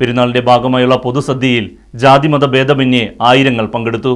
പെരുന്നാളിന്റെ ഭാഗമായുള്ള പൊതുസദ്യയിൽ ജാതിമത ഭേദമന്യേ ആയിരങ്ങൾ പങ്കെടുത്തു.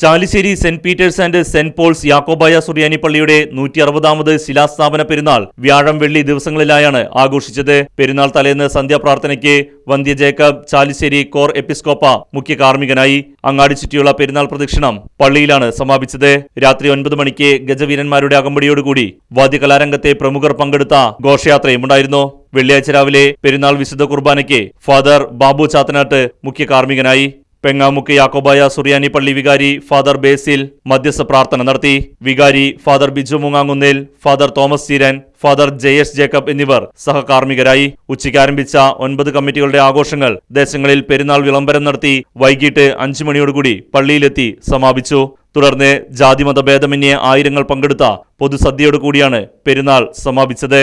Chalissery Saint Peter's and Saint Paul's Yakobaya Suriyani പള്ളിയുടെ നൂറ്റി അറുപതാമത് ശിലാസ്ഥാപന പെരുന്നാൾ വ്യാഴം വെള്ളി ദിവസങ്ങളിലായാണ് ആഘോഷിച്ചത്. പെരുന്നാൾ തലേന്ന് സന്ധ്യാപ്രാർത്ഥനയ്ക്ക് വന്ധ്യ ജേക്കബ് ചാലിശ്ശേരി കോർ എപ്പിസ്കോപ്പ മുഖ്യ കാർമ്മികനായി അങ്ങാടി ചുറ്റിയുള്ള പെരുന്നാൾ പ്രദക്ഷിണം പള്ളിയിലാണ് സമാപിച്ചത്. രാത്രി ഒൻപത് മണിക്ക് ഗജവീരന്മാരുടെ അകമ്പടിയോടുകൂടി വാദ്യകലാരംഗത്തെ പ്രമുഖർ പങ്കെടുത്ത ഘോഷയാത്രയും ഉണ്ടായിരുന്നു വെള്ളിയാഴ്ച രാവിലെ പെരുന്നാൾ വിശുദ്ധ കുർബാനയ്ക്ക് ഫാദർ ബാബു ചാത്തനാട്ട് മുഖ്യ കാർമ്മികനായി പെങ്ങാമുക്ക് യാക്കോബായ സുറിയാനി പള്ളി വികാരി ഫാദർ ബേസിൽ മധ്യസ്ഥ പ്രാർത്ഥന നടത്തി. വികാരി ഫാദർ ബിജു മുങ്ങാങ്ങുന്നേൽ father Thomas Cheeran father Jayesh Jacob എന്നിവർ സഹകാർമ്മികരായി. ഉച്ചയ്ക്ക് ആരംഭിച്ച ഒൻപത് കമ്മിറ്റികളുടെ ആഘോഷങ്ങൾ ദേശങ്ങളിൽ പെരുന്നാൾ വിളംബരം നടത്തി വൈകിട്ട് അഞ്ചു മണിയോടുകൂടി പള്ളിയിലെത്തി സമാപിച്ചു. തുടർന്ന് ജാതിമത ഭേദമന്യേ ആയിരങ്ങൾ പങ്കെടുത്ത പൊതുസദ്യയോടുകൂടിയാണ് പെരുന്നാൾ സമാപിച്ചത്.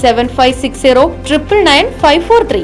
Seven five six zero triple nine five four three